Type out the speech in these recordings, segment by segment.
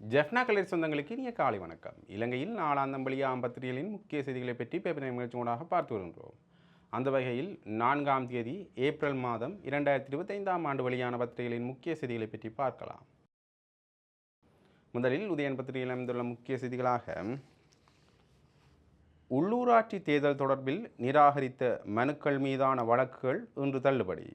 Jaffna colour சொந்தங்களுக்கு இனிய காலை வணக்கம். இலங்கையில் நாளாந்தம்பளியாம் பத்திரிகைகளின் முக்கிய செய்திகளை பற்றி பேப்பர் நிகழ்ச்சியோடாக பார்த்து வருகின்றோம். அந்த வகையில் நான்காம் தேதி ஏப்ரல் மாதம் இரண்டாயிரத்தி இருபத்தைந்தாம் ஆண்டு வெளியான பத்திரிகைகளின் முக்கிய செய்திகளை பற்றி பார்க்கலாம். முதலில் உதயன் பத்திரிகையில் அமைந்துள்ள முக்கிய செய்திகளாக உள்ளூராட்சி தேர்தல் தொடர்பில் நிராகரித்த மனுக்கள் மீதான வழக்குகள் இன்று தள்ளுபடி.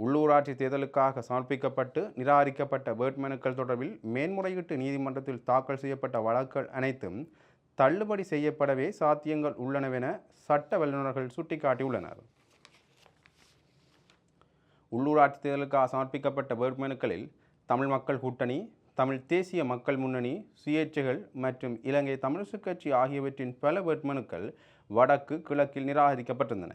உள்ளூராட்சி தேர்தலுக்காக சமர்ப்பிக்கப்பட்டு நிராகரிக்கப்பட்ட வேட்புமனுக்கள் தொடர்பில் மேன்முறையீட்டு நீதிமன்றத்தில் தாக்கல் செய்யப்பட்ட வழக்குகள் அனைத்தும் தள்ளுபடி செய்யப்படவே சாத்தியங்கள் உள்ளனவென சட்ட வல்லுநர்கள் சுட்டிக்காட்டியுள்ளனர். உள்ளூராட்சி தேர்தலுக்காக சமர்ப்பிக்கப்பட்ட வேட்புமனுக்களில் தமிழ் மக்கள் கூட்டணி தமிழ் தேசிய மக்கள் முன்னணி சுயேட்சைகள் மற்றும் இலங்கை தமிழிசு கட்சி ஆகியவற்றின் பல வேட்புமனுக்கள் வடக்கு கிழக்கில் நிராகரிக்கப்பட்டிருந்தன.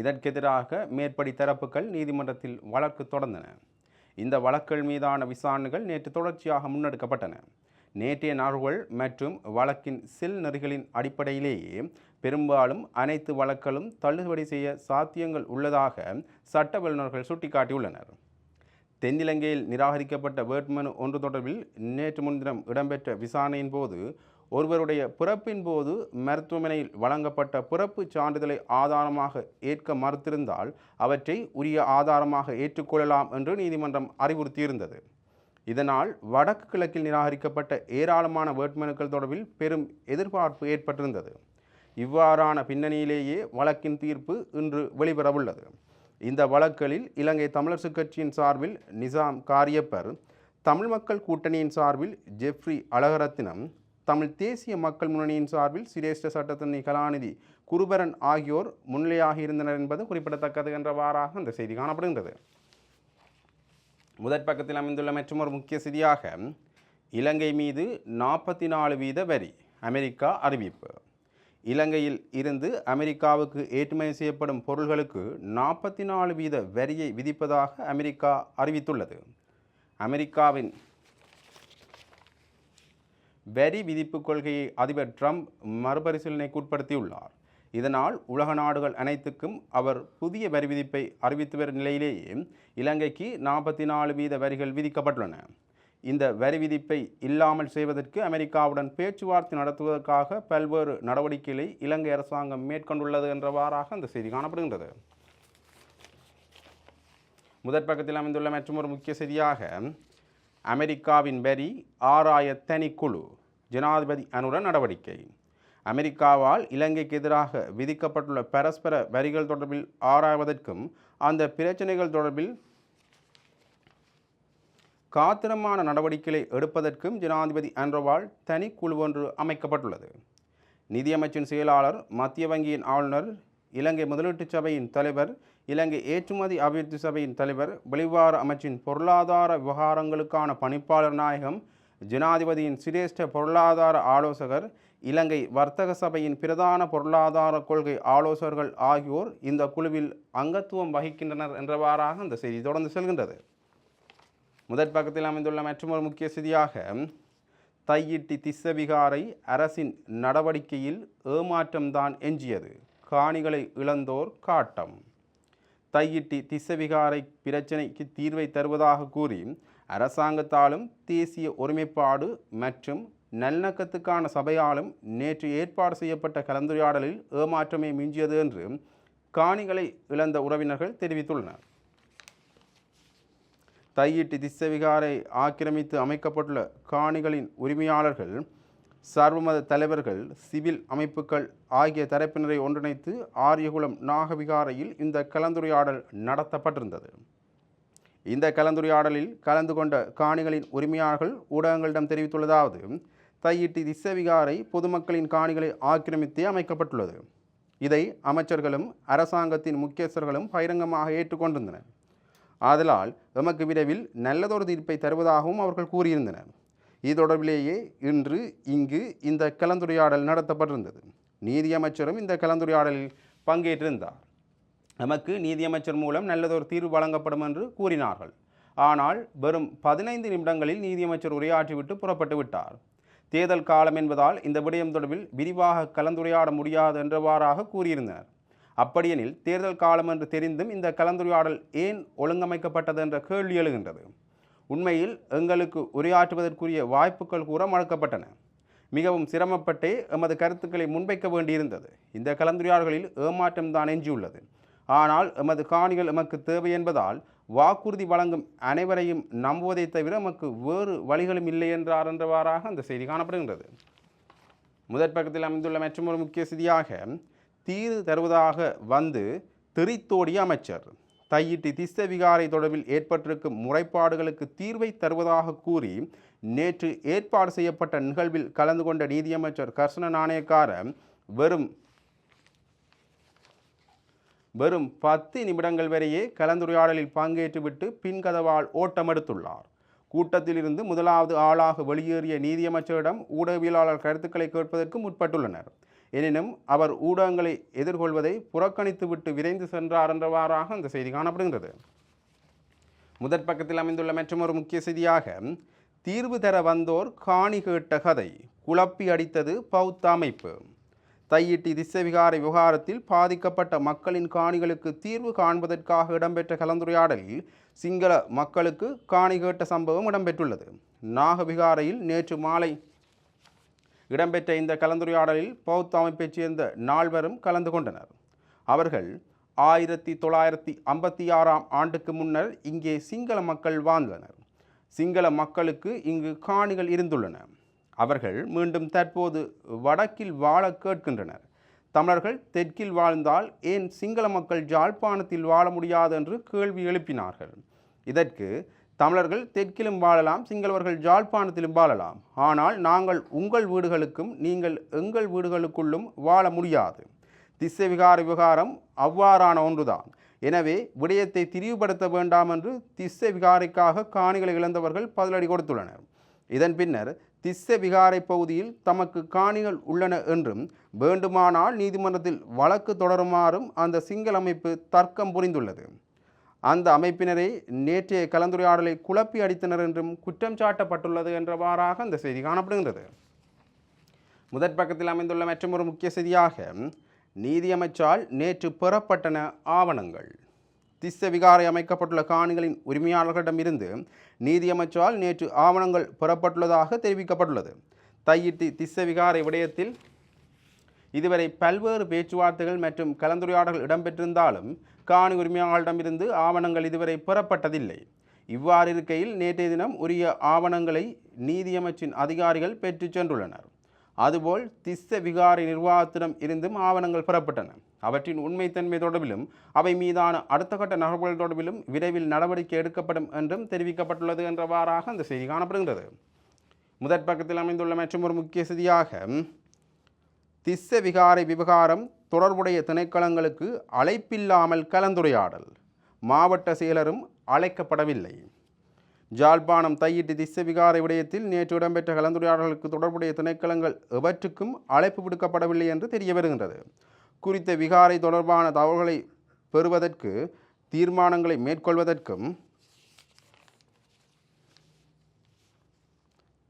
இதற்கெதிராக மேற்படி தரப்புகள் நீதிமன்றத்தில் வழக்கு தொடர்ந்தன. இந்த வழக்குகள் மீதான விசாரணைகள் நேற்று தொடர்ச்சியாக முன்னெடுக்கப்பட்டன. நேற்றைய நாள்கள் மற்றும் வழக்கின் சில் நெறிகளின் அடிப்படையிலேயே பெரும்பாலும் அனைத்து வழக்குகளும் தள்ளுபடி செய்ய சாத்தியங்கள் உள்ளதாக சட்ட வல்லுநர்கள் சுட்டிக்காட்டியுள்ளனர். தென்னிலங்கையில் நிராகரிக்கப்பட்ட வேட்புமனு ஒன்று தொடர்பில் நேற்று முன்தினம் இடம்பெற்ற விசாரணையின் போது ஒருவருடைய பிறப்பின் போது மருத்துவமனையில் வழங்கப்பட்ட பிறப்பு சான்றிதழை ஆதாரமாக ஏற்க மறுத்திருந்தால் அவற்றை உரிய ஆதாரமாக ஏற்றுக்கொள்ளலாம் என்று நீதிமன்றம் அறிவுறுத்தியிருந்தது. இதனால் வடக்கு கிழக்கில் நிராகரிக்கப்பட்ட ஏராளமான வேட்புமனுக்கள் தொடர்பில் பெரும் எதிர்பார்ப்பு ஏற்பட்டிருந்தது. இவ்வாறான பின்னணியிலேயே வழக்கின் தீர்ப்பு இன்று வெளிவரவுள்ளது. இந்த வழக்குகளில் இலங்கை தமிழரசுக் கட்சியின் சார்பில் நிசாம் காரியப்பர் தமிழ் மக்கள் கூட்டணியின் சார்பில் ஜெஃப்ரி அழகரத்தினம் தமிழ் தேசிய மக்கள் முன்னணியின் சார்பில் சிரேஷ்ட சட்டத்தின் கலாநிதி குருபரன் ஆகியோர் முன்னிலையாக இருந்தனர் என்பது குறிப்பிடத்தக்கது என்றவாறாக அந்த செய்தி காணப்படுகின்றது. முதற் பக்கத்தில் அமைந்துள்ள மற்றொரு முக்கிய செய்தியாக இலங்கை மீது நாற்பத்தி நாலு வீத வரி அமெரிக்கா அறிவிப்பு. இலங்கையில் இருந்து அமெரிக்காவுக்கு ஏற்றுமதி செய்யப்படும் பொருள்களுக்கு நாற்பத்தி நாலு வீத வரியை விதிப்பதாக அமெரிக்கா அறிவித்துள்ளது. அமெரிக்காவின் வரி விதிப்பு கொள்கையை அதிபர் ட்ரம்ப் மறுபரிசீலனைக்கு உட்படுத்தியுள்ளார். இதனால் உலக நாடுகள் அனைத்துக்கும் அவர் புதிய வரி விதிப்பை அறிவித்து வரும் நிலையிலேயே இலங்கைக்கு நாற்பத்தி நாலு வீத வரிகள் விதிக்கப்பட்டுள்ளன. இந்த வரி விதிப்பை இல்லாமல் செய்வதற்கு அமெரிக்காவுடன் பேச்சுவார்த்தை நடத்துவதற்காக பல்வேறு நடவடிக்கைகளை இலங்கை அரசாங்கம் மேற்கொண்டுள்ளது என்றவாறாக அந்த செய்தி காணப்படுகின்றது. முதற் பக்கத்தில் அமைந்துள்ள ஒரு முக்கிய செய்தியாக அமெரிக்காவின் வரி ஆராய தனிக்குழு ஜனாதிபதி அனுர நடவடிக்கை. அமெரிக்காவால் இலங்கைக்கு எதிராக விதிக்கப்பட்டுள்ள பரஸ்பர வரிகள் தொடர்பில் ஆராய்வதற்கும் அந்த பிரச்சனைகள் தொடர்பில் காத்திரமான நடவடிக்கைகளை எடுப்பதற்கும் ஜனாதிபதி அன்றவால் தனிக்குழு ஒன்று அமைக்கப்பட்டுள்ளது. நிதியமைச்சின் செயலாளர் மத்திய வங்கியின் ஆளுநர் இலங்கை முதலீட்டு சபையின் தலைவர் இலங்கை ஏற்றுமதி அபிவிருத்தி சபையின் தலைவர் வெளிவார அமைச்சின் பொருளாதார விவகாரங்களுக்கான பணிப்பாளர் நாயகம் ஜனாதிபதியின் சிரேஷ்ட பொருளாதார ஆலோசகர் இலங்கை வர்த்தக சபையின் பிரதான பொருளாதார கொள்கை ஆலோசகர்கள் ஆகியோர் இந்த குழுவில் அங்கத்துவம் வகிக்கின்றனர் என்றவாறாக இந்த செய்தி தொடர்ந்து செல்கின்றது. முதற் பக்கத்தில் அமைந்துள்ள மற்றொரு முக்கிய செய்தியாக தையிட்டி திஸ்ஸவிகாரை அரசின் நடவடிக்கையில் ஏமாற்றம்தான் எஞ்சியது. காணிகளை இழந்தோர் காட்டம். தையிட்டி திசவிகாரை பிரச்சினைக்கு தீர்வை தருவதாக கூறி அரசாங்கத்தாலும் தேசிய ஒருமைப்பாடு மற்றும் நல்லிணக்கத்துக்கான சபையாலும் நேற்று ஏற்பாடு செய்யப்பட்ட கலந்துரையாடலில் ஏமாற்றமே மிஞ்சியது என்று காணிகளை இழந்த உறவினர்கள் தெரிவித்துள்ளனர். தையிட்டு திசவிகாரை ஆக்கிரமித்து அமைக்கப்பட்டுள்ள காணிகளின் உரிமையாளர்கள் சர்வமத தலைவர்கள் சிவில் அமைப்புகள் ஆகிய தரப்பினரை ஒன்றிணைத்து ஆரியகுளம் நாகவிகாரையில் இந்த கலந்துரையாடல் நடத்தப்பட்டிருந்தது. இந்த கலந்துரையாடலில் கலந்து கொண்ட காணிகளின் உரிமையாளர்கள் ஊடகங்களிடம் தெரிவித்துள்ளதாவது தையிட்டி திசவிகாரை பொதுமக்களின் காணிகளை ஆக்கிரமித்தே அமைக்கப்பட்டுள்ளது. இதை அமைச்சர்களும் அரசாங்கத்தின் முக்கியஸ்தர்களும் பகிரங்கமாக ஏற்றுக்கொண்டிருந்தனர். ஆதலால் எமக்கு விரைவில் நல்லதொரு தீர்ப்பை தருவதாகவும் அவர்கள் கூறியிருந்தனர். இது தொடர்பிலேயே இன்று இங்கு இந்த கலந்துரையாடல் நடத்தப்பட்டிருந்தது. நீதியமைச்சரும் இந்த கலந்துரையாடலில் பங்கேற்றிருந்தார். நமக்கு நீதியமைச்சர் மூலம் நல்லதொரு தீர்வு வழங்கப்படும் என்று கூறினார்கள். ஆனால் வெறும் பதினைந்து நிமிடங்களில் நீதியமைச்சர் உரையாற்றிவிட்டு புறப்பட்டு விட்டார். தேர்தல் காலம் என்பதால் இந்த விடயம் தொடர்பில் விரிவாக கலந்துரையாட முடியாது என்றவாறாக கூறியிருந்தனர். அப்படியெனில் தேர்தல் காலம் என்று தெரிந்தும் இந்த கலந்துரையாடல் ஏன் ஒழுங்கமைக்கப்பட்டது என்ற கேள்வி எழுகின்றது. உண்மையில் எங்களுக்கு உரையாற்றுவதற்குரிய வாய்ப்புகள் கூற மறுக்கப்பட்டன மிகவும் சிரமப்பட்டே எமது கருத்துக்களை முன்வைக்க வேண்டியிருந்தது. இந்த கலந்துரையாடல்களில் ஏமாற்றம் தான் எஞ்சியுள்ளது. ஆனால் எமது காணிகள் எமக்கு தேவை என்பதால் வாக்குறுதி வழங்கும் அனைவரையும் நம்புவதை தவிர எமக்கு வேறு வழிகளும் இல்லை என்றார் என்றவாறாக அந்த செய்தி காணப்படுகின்றது. முதற் பக்கத்தில் அமைந்துள்ள மற்றொரு முக்கிய செய்தியாக தீர்வு தருவதாக வந்து திரித்தோடிய அமைச்சர் தையிட்டி திஸ்த விகாரை தொடர்பில் ஏற்பட்டிருக்கும் முறைப்பாடுகளுக்கு தீர்வை தருவதாக கூறி நேற்று ஏற்பாடு செய்யப்பட்ட நிகழ்வில் கலந்து கொண்ட நீதியமைச்சர் கர்ஷன நாணயக்கார வெறும் வெறும் பத்து நிமிடங்கள் வரையே கலந்துரையாடலில் பங்கேற்றுவிட்டு பின்கதவால் ஓட்டமெடுத்துள்ளார். கூட்டத்திலிருந்து முதலாவது ஆளாக வெளியேறிய நீதியமைச்சரிடம் ஊடகவியலாளர் கருத்துக்களை கேட்பதற்கு முற்பட்டுள்ளனர். எனினும் அவர் ஊடகங்களை எதிர்கொள்வதை புறக்கணித்துவிட்டு விரைந்து சென்றார் என்றவாறாக அந்த செய்தி காணப்படுகின்றது. முதற் பக்கத்தில் அமைந்துள்ள மற்றொரு முக்கிய செய்தியாக தீர்வு தர வந்தோர் காணி கேட்ட கதை குழப்பி அடித்தது பௌத்த அமைப்பு. தையிட்டி திசவிகார விவகாரத்தில் பாதிக்கப்பட்ட மக்களின் காணிகளுக்கு தீர்வு காண்பதற்காக இடம்பெற்ற கலந்துரையாடலில் சிங்கள மக்களுக்கு காணி கேட்ட சம்பவம் இடம்பெற்றுள்ளது. நாகவிகாரையில் நேற்று மாலை இடம்பெற்ற இந்த கலந்துரையாடலில் பௌத்த அமைப்பைச் சேர்ந்த நால்வரும் கலந்து கொண்டனர். அவர்கள் ஆயிரத்தி தொள்ளாயிரத்தி ஐம்பத்தி ஆறாம் ஆண்டுக்கு முன்னர் இங்கே சிங்கள மக்கள் வாழ்ந்தனர். சிங்கள மக்களுக்கு இங்கு காணிகள் இருந்துள்ளன. அவர்கள் மீண்டும் தற்போது வடக்கில் வாழ கேட்கின்றனர். தமிழர்கள் தெற்கில் வாழ்ந்தால் ஏன் சிங்கள மக்கள் ஜாழ்ப்பாணத்தில் வாழ முடியாது என்று கேள்வி எழுப்பினார்கள். இதற்கு தமிழர்கள் தெற்கிலும் வாழலாம் சிங்களவர்கள் ஜாழ்ப்பாணத்திலும் வாழலாம். ஆனால் நாங்கள் உங்கள் வீடுகளுக்கும் நீங்கள் எங்கள் வீடுகளுக்குள்ளும் வாழ முடியாது. திசை விகார விகாரம் அவ்வாறான ஒன்றுதான். எனவே விடயத்தை திரிவுபடுத்த வேண்டாம் என்று திஸ்ஸ விகாரைக்காக காணிகளை இழந்தவர்கள் பதிலடி கொடுத்துள்ளனர். இதன் பின்னர் திஸ்ஸ விகாரை பகுதியில் தமக்கு காணிகள் உள்ளன என்றும் வேண்டுமானால் நீதிமன்றத்தில் வழக்கு தொடருமாறும் அந்த சிங்கள அமைப்பு தர்க்கம் புரிந்துள்ளது. அந்த அமைப்பினரை நேற்றைய கலந்துரையாடலை குழப்பி அடித்தனர் என்றும் குற்றம் சாட்டப்பட்டுள்ளது என்றவாறாக அந்த செய்தி காணப்படுகின்றது. முதற் பக்கத்தில் அமைந்துள்ள மற்றொரு முக்கிய செய்தியாக நீதியமைச்சால் நேற்று பெறப்பட்டன ஆவணங்கள். திஸ்ஸ விகாரை அமைக்கப்பட்டுள்ள காணிகளின் உரிமையாளர்களிடமிருந்து நீதியமைச்சால் நேற்று ஆவணங்கள் பெறப்பட்டுள்ளதாக தெரிவிக்கப்பட்டுள்ளது. தையிட்டி திஸ்ஸ விகாரை விடயத்தில் இதுவரை பல்வேறு பேச்சுவார்த்தைகள் மற்றும் கலந்துரையாடல்கள் இடம்பெற்றிருந்தாலும் காணி உரிமையாளரிடமிருந்து ஆவணங்கள் இதுவரை பெறப்பட்டதில்லை. இவ்வாறு இருக்கையில் நேற்றைய தினம் உரிய ஆவணங்களை நீதியமைச்சின் அதிகாரிகள் பெற்றுச் சென்றுள்ளனர். அதுபோல் திஸ்ஸ விகாரை நிர்வாகத்திடம் இருந்தும் ஆவணங்கள் பெறப்பட்டன. அவற்றின் உண்மைத்தன்மை தொடர்பிலும் அவை மீதான அடுத்த கட்ட நகர்வுகள் தொடர்பிலும் விரைவில் நடவடிக்கை எடுக்கப்படும் என்றும் தெரிவிக்கப்பட்டுள்ளது என்றவாறாக அந்த செய்தி காணப்படுகின்றது. முதற் பக்கத்தில் அமைந்துள்ள ஒரு முக்கிய செய்தியாக திஸ்ஸ விகாரை விவகாரம் தொடர்புடைய திணைக்களங்களுக்கு அழைப்பில்லாமல் கலந்துரையாடல். மாவட்ட செயலரும் அழைக்கப்படவில்லை. ஜாழ்ப்பாணம் தையிட்டு திஸ்ஸ விடயத்தில் நேற்று இடம்பெற்ற கலந்துரையாடல்களுக்கு தொடர்புடைய திணைக்களங்கள் எவற்றுக்கும் அழைப்பு விடுக்கப்படவில்லை என்று தெரிய வருகின்றது குறித்த விகாரை தொடர்பான தகவல்களை பெறுவதற்கு தீர்மானங்களை மேற்கொள்வதற்கும்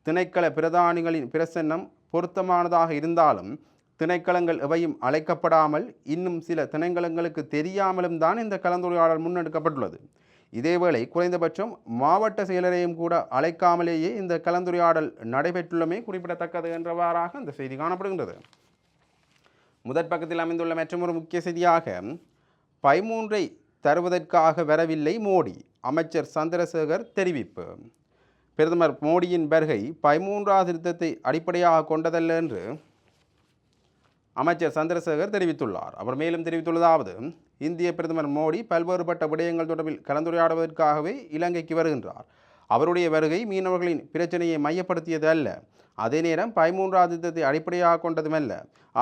திணைக்கள பிரதானிகளின் பிரசன்னம் பொருத்தமானதாக இருந்தாலும் திணைக்களங்கள் எவையும் அழைக்கப்படாமல் இன்னும் சில திணைக்களங்களுக்கு தெரியாமலும் தான் இந்த கலந்துரையாடல் முன்னெடுக்கப்பட்டுள்ளது. இதேவேளை குறைந்தபட்சம் மாவட்ட செயலரையும் கூட அழைக்காமலேயே இந்த கலந்துரையாடல் நடைபெற்றுள்ளமை குறிப்பிடத்தக்கது என்றவாறாக இந்த செய்தி காணப்படுகின்றது. முதற் பக்கத்தில் அமைந்துள்ள மற்றொரு முக்கிய செய்தியாக பதிமூன்றை தருவதற்காக வரவில்லை மோடி அமைச்சர் சந்திரசேகர் தெரிவிப்பு. பிரதமர் மோடியின் வருகை பதிமூன்றாவது திருத்தத்தை அடிப்படையாக கொண்டதல்ல என்று அமைச்சர் சந்திரசேகர் தெரிவித்துள்ளார். அவர் மேலும் தெரிவித்துள்ளதாவது இந்திய பிரதமர் மோடி பல்வேறுபட்ட விடயங்கள் தொடர்பில் கலந்துரையாடுவதற்காகவே இலங்கைக்கு வருகின்றார். அவருடைய வருகை மீனவர்களின் பிரச்சனையை மையப்படுத்தியது அல்ல அதே நேரம் பதிமூன்றாவது திட்டத்தை அடிப்படையாக கொண்டதுமல்ல.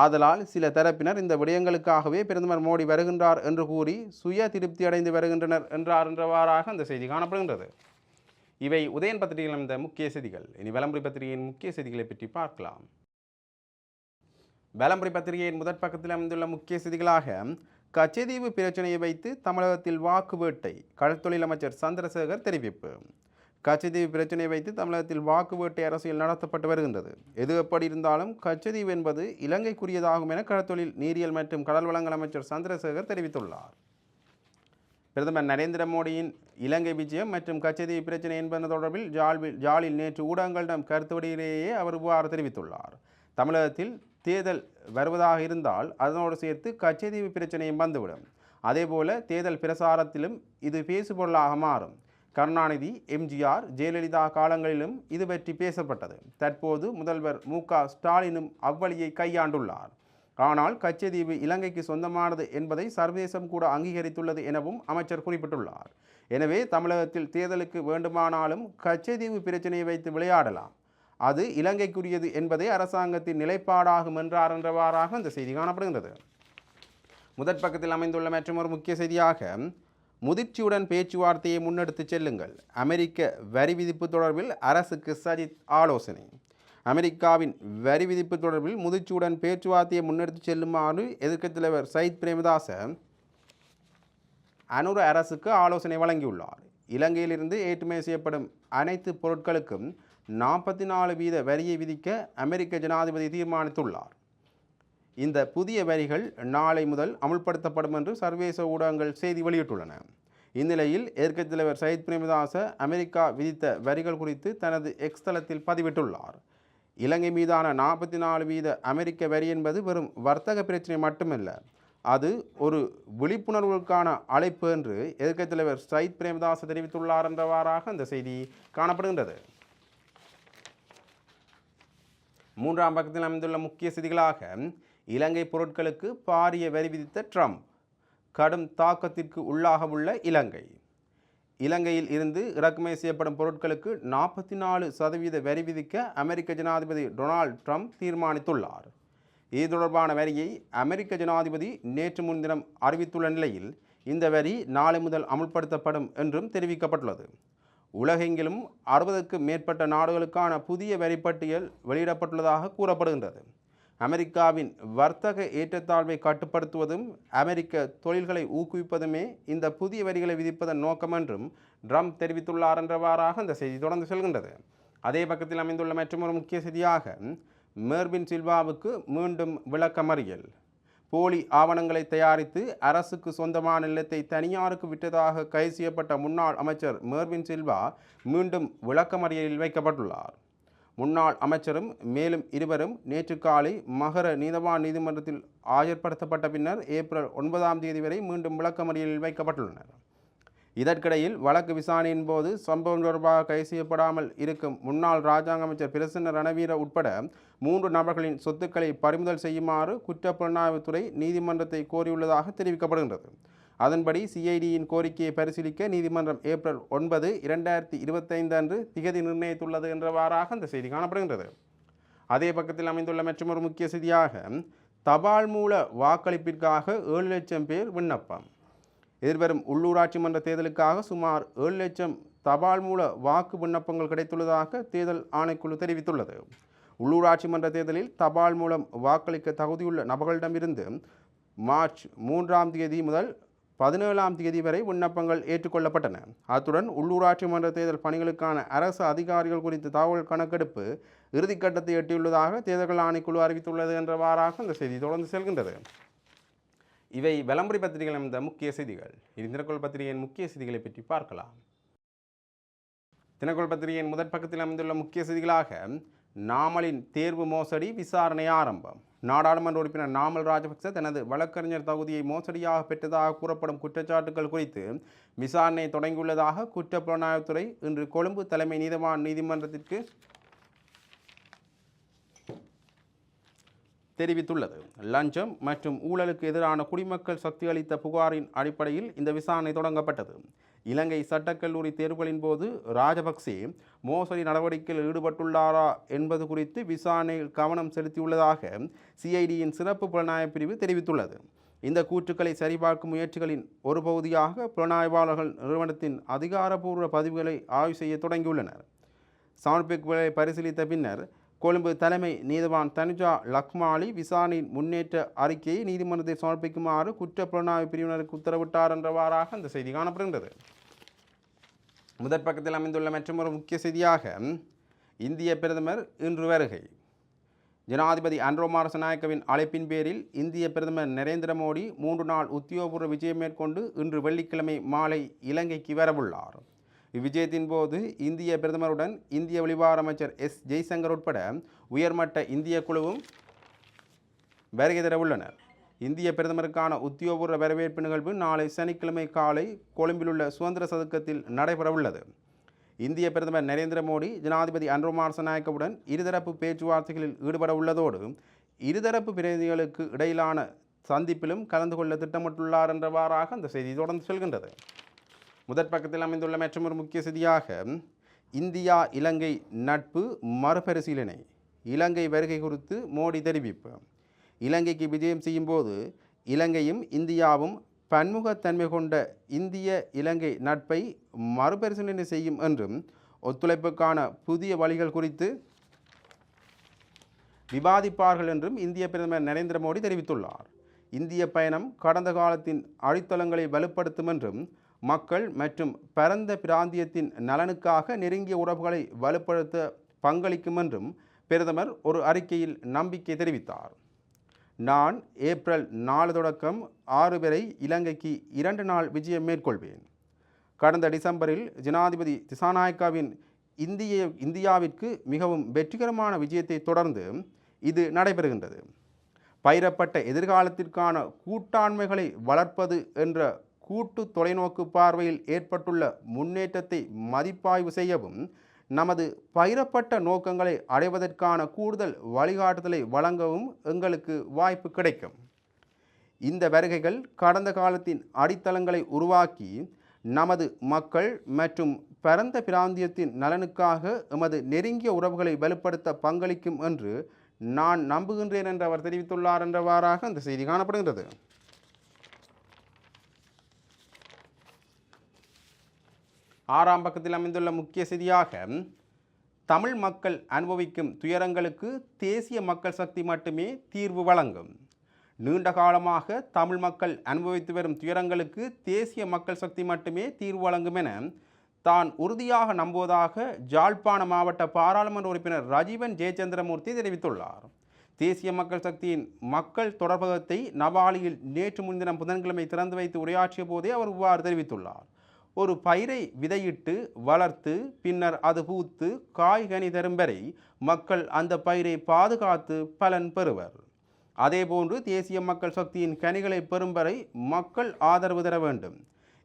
ஆதலால் சில தரப்பினர் இந்த விடயங்களுக்காகவே பிரதமர் மோடி வருகின்றார் என்று கூறி சுய திருப்தி அடைந்து வருகின்றனர் என்றார் என்றவாறாக அந்த செய்தி காணப்படுகின்றது. இவை உதயன் பத்திரிகையில் அமைந்த முக்கிய செய்திகள். இனி விளம்பரி பத்திரிகையின் முக்கிய செய்திகளை பற்றி பார்க்கலாம். வேளம்புரி பத்திரிகையின் முதற் பக்கத்தில் அமைந்துள்ள முக்கிய செய்திகளாக கச்சதீவு பிரச்சனையை வைத்து தமிழகத்தில் வாக்கு வேட்டை கடற்தொழில் அமைச்சர் சந்திரசேகர் தெரிவிப்பு. கச்சதீவு பிரச்சனையை வைத்து தமிழகத்தில் வாக்கு வேட்டை அரசியல் நடத்தப்பட்டு வருகின்றது. எது எப்படி இருந்தாலும் கச்சதீவு என்பது இலங்கைக்குரியதாகும் என கடற்தொழில் நீரியல் மற்றும் கடல் வளங்கள் அமைச்சர் சந்திரசேகர் தெரிவித்துள்ளார். பிரதமர் நரேந்திர மோடியின் இலங்கை விஜயம் மற்றும் கச்சதீவு பிரச்சினை என்பது தொடர்பில் ஜாழ்வில் ஜாலில் நேற்று ஊடகங்களிடம் கருத்து வெளியிலேயே அவர் இவ்வாறு தெரிவித்துள்ளார். தமிழகத்தில் தேர்தல் வருவதாக இருந்தால் அதனோடு சேர்த்து கச்சதீவு பிரச்சனையும் வந்துவிடும். அதேபோல தேர்தல் பிரசாரத்திலும் இது பேசுபொருளாக மாறும். கருணாநிதி எம்ஜிஆர் ஜெயலலிதா காலங்களிலும் இது பற்றி பேசப்பட்டது. தற்போது முதல்வர் மு. ஸ்டாலினும் அவ்வழியை கையாண்டுள்ளார். ஆனால் கச்சதீவு இலங்கைக்கு சொந்தமானது என்பதை சர்வதேசம் கூட அங்கீகரித்துள்ளது எனவும் அமைச்சர் குறிப்பிட்டுள்ளார். எனவே தமிழகத்தில் தேர்தலுக்கு வேண்டுமானாலும் கச்சதீவு பிரச்சனையை வைத்து விளையாடலாம். அது இலங்கைக்குரியது என்பதே அரசாங்கத்தின் நிலைப்பாடாகும் என்றார் என்றவாறாக இந்த செய்தி காணப்படுகின்றது. முதற் பக்கத்தில் அமைந்துள்ள மற்றொரு முக்கிய செய்தியாக முதிர்ச்சியுடன் பேச்சுவார்த்தையை முன்னெடுத்து செல்லுங்கள். அமெரிக்க வரி விதிப்பு தொடர்பில் அரசுக்கு சஜித் ஆலோசனை. அமெரிக்காவின் வரி விதிப்பு தொடர்பில் முதிர்ச்சியுடன் பேச்சுவார்த்தையை முன்னெடுத்து செல்லுமாறு எதிர்க்கட்சித் தலைவர் சயித் பிரேமதாச அனுர அரசுக்கு ஆலோசனை வழங்கியுள்ளார். இலங்கையிலிருந்து ஏற்றுமதி செய்யப்படும் அனைத்து பொருட்களுக்கும் நாற்பத்தி நாலு வீத வரியை விதிக்க அமெரிக்க ஜனாதிபதி தீர்மானித்துள்ளார். இந்த புதிய வரிகள் நாளை முதல் அமுல்படுத்தப்படும் என்று சர்வதேச ஊடகங்கள் செய்தி வெளியிட்டுள்ளன. இந்நிலையில் எதிர்க்கட்சித் தலைவர் சயித் பிரேமதாச அமெரிக்கா விதித்த வரிகள் குறித்து தனது எக்ஸ் தளத்தில் பதிவிட்டுள்ளார். இலங்கை மீதான நாற்பத்தி நாலு வீத அமெரிக்க வரி என்பது வெறும் வர்த்தக பிரச்சனை மட்டுமல்ல அது ஒரு விழிப்புணர்வுக்கான அழைப்பு என்று எதிர்க்கட்சித் தலைவர் சயித் பிரேமதாஸ் தெரிவித்துள்ளார் என்றவாறாக அந்த செய்தி காணப்படுகின்றது. மூன்றாம் பக்கத்தில் அமைந்துள்ள முக்கிய செய்திகளாக இலங்கை பொருட்களுக்கு பாரிய வரி விதித்த ட்ரம்ப் கடும் தாக்கத்திற்கு உள்ளாக உள்ள இலங்கை. இலங்கையில் இருந்து இறக்குமதி செய்யப்படும் பொருட்களுக்கு நாற்பத்தி நாலு சதவீத வரி விதிக்க அமெரிக்க ஜனாதிபதி டொனால்ட் ட்ரம்ப் தீர்மானித்துள்ளார். இது தொடர்பான வரியை அமெரிக்க ஜனாதிபதி நேற்று முன்தினம் அறிவித்துள்ள நிலையில் இந்த வரி நாளை முதல் அமுல்படுத்தப்படும் என்றும் தெரிவிக்கப்பட்டுள்ளது. உலகெங்கிலும் அறுபதுக்கு மேற்பட்ட நாடுகளுக்கான புதிய வரிப்பட்டியல் வெளியிடப்பட்டுள்ளதாக கூறப்படுகின்றது. அமெரிக்காவின் வர்த்தக ஏற்றத்தாழ்வை கட்டுப்படுத்துவதும் அமெரிக்க தொழில்களை ஊக்குவிப்பதுமே இந்த புதிய வரிகளை விதிப்பதன் நோக்கம் என்றும் ட்ரம்ப் தெரிவித்துள்ளார் என்றவாறாக இந்த செய்தி தொடர்ந்து செல்கின்றது. அதே பக்கத்தில் அமைந்துள்ள மற்றொரு முக்கிய செய்தியாக மேர்பின் சில்வாவுக்கு மீண்டும் விளக்கமறியல். போலி ஆவணங்களை தயாரித்து அரசுக்கு சொந்தமான நிலத்தை தனியாருக்கு விட்டதாக கைது செய்யப்பட்ட முன்னாள் அமைச்சர் மேர்வின் சில்வா மீண்டும் விளக்கமறியலில் வைக்கப்பட்டுள்ளார். முன்னாள் அமைச்சரும் மேலும் இருவரும் நேற்று காலை மகர நீதவான் நீதிமன்றத்தில் ஆஜர்படுத்தப்பட்ட பின்னர் ஏப்ரல் ஒன்பதாம் தேதி வரை மீண்டும் விளக்கமறியலில் வைக்கப்பட்டுள்ளனர். இதற்கிடையில் வழக்கு விசாரணையின் போது சம்பவம் தொடர்பாக கைது செய்யப்படாமல் இருக்கும் முன்னாள் ராஜாங்க அமைச்சர் பிரசன்ன ரணவீர உட்பட மூன்று நபர்களின் சொத்துக்களை பறிமுதல் செய்யுமாறு குற்றப்புலனாய்வுத்துறை நீதிமன்றத்தை கோரியுள்ளதாக தெரிவிக்கப்படுகின்றது. அதன்படி சிஐடியின் கோரிக்கையை பரிசீலிக்க நீதிமன்றம் ஏப்ரல் ஒன்பது இரண்டாயிரத்தி இருபத்தைந்து அன்று திகதி நிர்ணயித்துள்ளது என்றவாறாக அந்த செய்தி காணப்படுகின்றது. அதே பக்கத்தில் அமைந்துள்ள மற்றொரு முக்கிய செய்தியாக தபால் மூல வாக்களிப்பிற்காக ஏழு லட்சம் பேர் விண்ணப்பம். எதிர்வரும் உள்ளூராட்சி மன்ற தேர்தலுக்காக சுமார் ஏழு லட்சம் தபால் மூல வாக்கு விண்ணப்பங்கள் கிடைத்துள்ளதாக தேர்தல் ஆணைக்குழு தெரிவித்துள்ளது. உள்ளூராட்சி மன்ற தேர்தலில் தபால் மூலம் வாக்களிக்க தகுதியுள்ள நபர்களிடமிருந்து மார்ச் மூன்றாம் தேதி முதல் பதினேழாம் தேதி வரை விண்ணப்பங்கள் ஏற்றுக்கொள்ளப்பட்டன. அத்துடன் உள்ளூராட்சி மன்ற தேர்தல் பணிகளுக்கான அரசு அதிகாரிகள் குறித்த தகவல் கணக்கெடுப்பு இறுதிக்கட்டத்தை எட்டியுள்ளதாக தேர்தல் ஆணைக்குழு அறிவித்துள்ளது என்றவாறாக இந்த செய்தி தொடர்ந்து செல்கின்றது. இவை விளம்பரி பத்திரிகைகள் அமைந்த முக்கிய செய்திகள். இது தினக்குள் பத்திரிகையின் முக்கிய செய்திகளை பற்றி பார்க்கலாம். தினக்குள் பத்திரிகையின் முதற் பக்கத்தில் அமைந்துள்ள முக்கிய செய்திகளாக நாமலின் தேர்வு மோசடி விசாரணை ஆரம்பம். நாடாளுமன்ற உறுப்பினர் நாமல் ராஜபக்ச தனது வழக்கறிஞர் தகுதியை மோசடியாக பெற்றதாக கூறப்படும் குற்றச்சாட்டுகள் குறித்து விசாரணை தொடங்கியுள்ளதாக குற்றப்புலனாய்வுத்துறை இன்று கொழும்பு தலைமை நீதிவான் நீதிமன்றத்திற்கு தெரிவித்துள்ளது. லஞ்சம் மற்றும் ஊழலுக்கு எதிரான குடிமக்கள் சக்தி அளித்த புகாரின் அடிப்படையில் இந்த விசாரணை தொடங்கப்பட்டது. இலங்கை சட்டக்கல்லூரி தேர்வுகளின் போது ராஜபக்சே மோசடி நடவடிக்கையில் ஈடுபட்டுள்ளாரா என்பது குறித்து விசாரணையில் கவனம் செலுத்தியுள்ளதாக சிஐடியின் சிறப்பு புலனாய்வு பிரிவு தெரிவித்துள்ளது. இந்த கூற்றுக்களை சரிபார்க்கும் முயற்சிகளின் ஒரு பகுதியாக புலனாய்வாளர்கள் நிறுவனத்தின் அதிகாரப்பூர்வ பதிவுகளை ஆய்வு செய்ய தொடங்கியுள்ளனர். சமர்ப்பிப்புகளை பரிசீலித்த பின்னர் கொழும்பு தலைமை நீதிவான் தனுஜா லக்மாலி விசாரணையின் முன்னேற்ற அறிக்கையை நீதிமன்றத்தில் சமர்ப்பிக்குமாறு குற்ற புலனாய்வு பிரிவினருக்கு உத்தரவிட்டார் என்றவாறாக அந்த செய்தி காணப்படுகின்றது. முதற் பக்கத்தில் அமைந்துள்ள மற்றொரு முக்கிய செய்தியாக இந்திய பிரதமர் இன்று வருகை. ஜனாதிபதி அன்ரோ மாரசநாயக்கவின் அழைப்பின் பேரில் இந்திய பிரதமர் நரேந்திர மோடி மூன்று நாள் உத்தியோகபூர்வ விஜயம் மேற்கொண்டு இன்று வெள்ளிக்கிழமை மாலை இலங்கைக்கு வரவுள்ளார். இவ்விஜயத்தின் போது இந்திய பிரதமருடன் இந்திய வெளிவார அமைச்சர் எஸ் ஜெய்சங்கர் உட்பட உயர்மட்ட இந்திய குழுவும் வருகை தர உள்ளனர் இந்திய பிரதமருக்கான உத்தியோகபூர்வ வரவேற்பு நிகழ்வு நாளை சனிக்கிழமை காலை கொழும்பிலுள்ள சுதந்திர சதுக்கத்தில் நடைபெறவுள்ளது. இந்திய பிரதமர் நரேந்திர மோடி ஜனாதிபதி அன்ரோ மாரசநாயக்கவுடன் இருதரப்பு பேச்சுவார்த்தைகளில் ஈடுபட உள்ளதோடு இருதரப்பு பிரதிநிதிகளுக்கு இடையிலான சந்திப்பிலும் கலந்து கொள்ள திட்டமிட்டுள்ளார் என்றவாறாக அந்த செய்தி தொடர்ந்து செல்கின்றது. முதற் பக்கத்தில் அமைந்துள்ள மற்றொரு முக்கிய செய்தியாக இந்தியா இலங்கை நட்பு மறுபரிசீலனை இலங்கை வருகை குறித்து மோடி தெரிவிப்பு. இலங்கைக்கு விஜயம் செய்யும்போது இலங்கையும் இந்தியாவும் பன்முகத்தன்மை கொண்ட இந்திய இலங்கை நட்பை மறுபரிசீலனை செய்யும் என்றும் ஒத்துழைப்புக்கான புதிய வழிகள் குறித்து விவாதிப்பார்கள் என்றும் இந்திய பிரதமர் நரேந்திர மோடி தெரிவித்துள்ளார். இந்திய பயணம் கடந்த காலத்தின் அடித்தளங்களை வலுப்படுத்தும் என்றும் மக்கள் மற்றும் பரந்த பிராந்தியத்தின் நலனுக்காக நெருங்கிய உறவுகளை வலுப்படுத்த பங்களிக்கும் என்றும் பிரதமர் ஒரு அறிக்கையில் நம்பிக்கை தெரிவித்தார். நான் ஏப்ரல் நாலு தொடக்கம் ஆறு வரை இலங்கைக்கு இரண்டு நாள் விஜயம் மேற்கொள்வேன். கடந்த டிசம்பரில் ஜனாதிபதி திசாநாயக்காவின் இந்திய இந்தியாவிற்கு மிகவும் வெற்றிகரமான விஜயத்தை தொடர்ந்து இது நடைபெறுகின்றது. பயிரப்பட்ட எதிர்காலத்திற்கான கூட்டாண்மைகளை வளர்ப்பது என்ற கூட்டு தொலைநோக்கு பார்வையில் ஏற்பட்டுள்ள முன்னேற்றத்தை மதிப்பாய்வு செய்யவும் நமது பயிரப்பட்ட நோக்கங்களை அடைவதற்கான கூடுதல் வழிகாட்டுதலை வழங்கவும் எங்களுக்கு வாய்ப்பு கிடைக்கும். இந்த வருகைகள் கடந்த காலத்தின் அடித்தளங்களை உருவாக்கி நமது மக்கள் மற்றும் பரந்த பிராந்தியத்தின் நலனுக்காக எமது நெருங்கிய உறவுகளை வலுப்படுத்த பங்களிக்கும் என்று நான் நம்புகின்றேன் என்று அவர் தெரிவித்துள்ளார் என்றவாறாக அந்த செய்தி காணப்படுகின்றது. ஆறாம் பக்கத்தில் அமைந்துள்ள முக்கிய செய்தியாக தமிழ் மக்கள் அனுபவிக்கும் துயரங்களுக்கு தேசிய மக்கள் சக்தி மட்டுமே தீர்வு வழங்கும். நீண்ட காலமாக தமிழ் மக்கள் அனுபவித்து வரும் துயரங்களுக்கு தேசிய மக்கள் சக்தி மட்டுமே தீர்வு வழங்கும் என தான் உறுதியாக நம்புவதாக ஜாழ்ப்பாண மாவட்ட பாராளுமன்ற உறுப்பினர் ரஜீவன் ஜெயச்சந்திரமூர்த்தி தெரிவித்துள்ளார். தேசிய மக்கள் சக்தியின் மக்கள் தொடர்பகத்தை நவாலியில் நேற்று முன்தினம் புதன்கிழமை திறந்து வைத்து உரையாற்றிய போதே அவர் இவ்வாறு தெரிவித்துள்ளார். ஒரு பயிரை விதையிட்டு வளர்த்து பின்னர் அது பூத்து காய்கனி தரும் வரை மக்கள் அந்த பயிரை பாதுகாத்து பலன் பெறுவர். அதேபோன்று தேசிய மக்கள் சக்தியின் கனிகளை பெறும் வரை மக்கள் ஆதரவு தர வேண்டும்.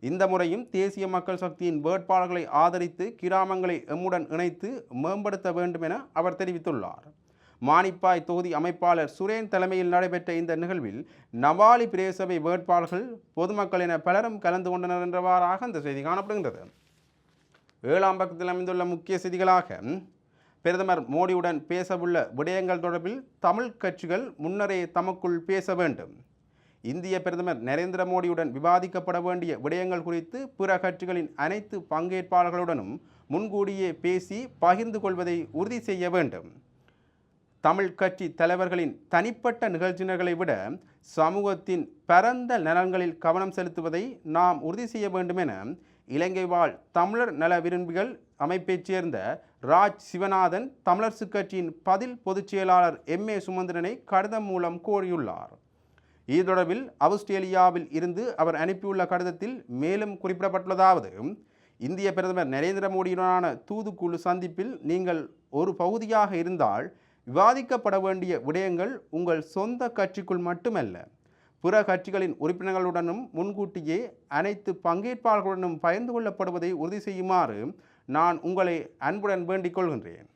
இந்த முறையும் தேசிய மக்கள் சக்தியின் வேட்பாளர்களை ஆதரித்து கிராமங்களை எம்முடன் இணைத்து மேம்படுத்த வேண்டும் என அவர் தெரிவித்துள்ளார். மானிப்பாய் தொகுதி அமைப்பாளர் சுரேன் தலைமையில் நடைபெற்ற இந்த நிகழ்வில் நவாலி பிரேசபை வேட்பாளர்கள் பொதுமக்கள் என பலரும் கலந்து கொண்டனர் என்றவாறாக இந்த செய்தி காணப்படுகின்றது. ஏழாம் பக்கத்தில் அமைந்துள்ள முக்கிய செய்திகளாக பிரதமர் மோடியுடன் பேசவுள்ள விடயங்கள் தொடர்பில் தமிழ் கட்சிகள் முன்னரே தமக்குள் பேச வேண்டும். இந்திய பிரதமர் நரேந்திர மோடியுடன் விவாதிக்கப்பட வேண்டிய விடயங்கள் குறித்து பிற கட்சிகளின் அனைத்து பங்கேற்பாளர்களுடனும் முன்கூடியே பேசி பகிர்ந்து கொள்வதை உறுதி செய்ய வேண்டும். தமிழ் கட்சி தலைவர்களின் தனிப்பட்ட நிகழ்ச்சிகளை விட சமூகத்தின் பரந்த நலன்களில் கவனம் செலுத்துவதை நாம் உறுதி செய்ய வேண்டும் என இலங்கை வாழ் தமிழர் நல விரும்பிகள் அமைப்பைச் சேர்ந்த ராஜ் சிவநாதன் தமிழரசு கட்சியின் பதில் பொதுச் செயலாளர் எம். ஏ. சுமந்திரனை கடிதம் மூலம் கோரியுள்ளார். இது தொடர்பில் ஆஸ்திரேலியாவில் இருந்து அவர் அனுப்பியுள்ள கடிதத்தில் மேலும் குறிப்பிடப்பட்டுள்ளதாவது இந்திய பிரதமர் நரேந்திர மோடியுடனான தூதுக்குழு சந்திப்பில் நீங்கள் ஒரு பகுதியாக இருந்தால் விவாதிக்கப்பட வேண்டிய விடயங்கள் உங்கள் சொந்த கட்சிக்குள் மட்டுமல்ல பிற கட்சிகளின் உறுப்பினர்களுடனும் முன்கூட்டியே அனைத்து பங்கேற்பாளர்களுடனும் பகிர்ந்து கொள்ளப்படுவதை உறுதி செய்யுமாறு நான் உங்களை அன்புடன் வேண்டிக் கொள்கின்றேன்.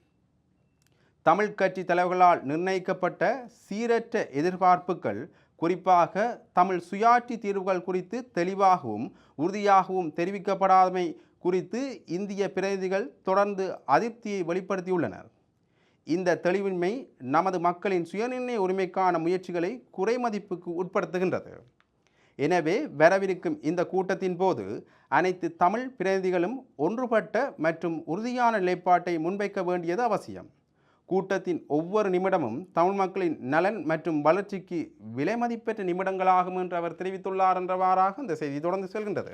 தமிழ் கட்சி தலைவர்களால் நிர்ணயிக்கப்பட்ட சீரற்ற எதிர்பார்ப்புகள் குறிப்பாக தமிழ் சுயாட்சி தீர்வுகள் குறித்து தெளிவாகவும் உறுதியாகவும் தெரிவிக்கப்படாதமை குறித்து இந்திய பிரதிநிதிகள் தொடர்ந்து அதிருப்தியை வெளிப்படுத்தியுள்ளனர். இந்த தெளிவின்மை நமது மக்களின் சுயநிர்ணய உரிமைக்கான முயற்சிகளை குறைமதிப்புக்கு உட்படுத்துகின்றது. எனவே வரவிருக்கும் இந்த கூட்டத்தின் போது அனைத்து தமிழ் பிரதிநிதிகளும் ஒன்றுபட்ட மற்றும் உறுதியான நிலைப்பாட்டை முன்வைக்க வேண்டியது அவசியம். கூட்டத்தின் ஒவ்வொரு நிமிடமும் தமிழ் மக்களின் நலன் மற்றும் வளர்ச்சிக்கு விலைமதிப்பற்ற நிமிடங்களாகும் என்று அவர் தெரிவித்துள்ளார் என்றவாறாக இந்த செய்தி தொடர்ந்து செல்கின்றது.